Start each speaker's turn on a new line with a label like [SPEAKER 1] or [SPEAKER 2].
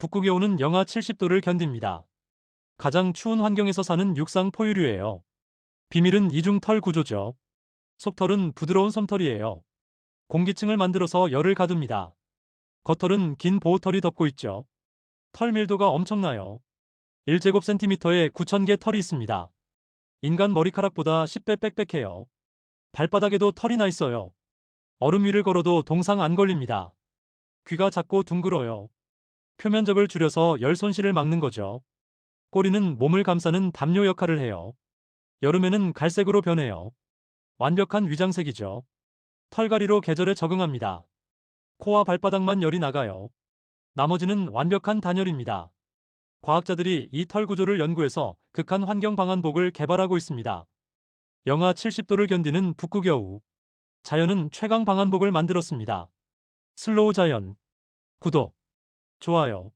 [SPEAKER 1] 북극여우는 영하 70도를 견딥니다. 가장 추운 환경에서 사는 육상 포유류예요. 비밀은 이중털 구조죠. 속털은 부드러운 솜털이에요. 공기층을 만들어서 열을 가둡니다. 겉털은 긴 보호털이 덮고 있죠. 털 밀도가 엄청나요. 1제곱센티미터에 9,000개 털이 있습니다. 인간 머리카락보다 10배 빽빽해요. 발바닥에도 털이 나 있어요. 얼음 위를 걸어도 동상 안 걸립니다. 귀가 작고 둥글어요. 표면적을 줄여서 열 손실을 막는 거죠. 꼬리는 몸을 감싸는 담요 역할을 해요. 여름에는 갈색으로 변해요. 완벽한 위장색이죠. 털갈이로 계절에 적응합니다. 코와 발바닥만 열이 나가요. 나머지는 완벽한 단열입니다. 과학자들이 이 털 구조를 연구해서 극한 환경 방한복을 개발하고 있습니다. 영하 70도를 견디는 북극여우. 자연은 최강 방한복을 만들었습니다. 슬로우 자연. 구독, 좋아요.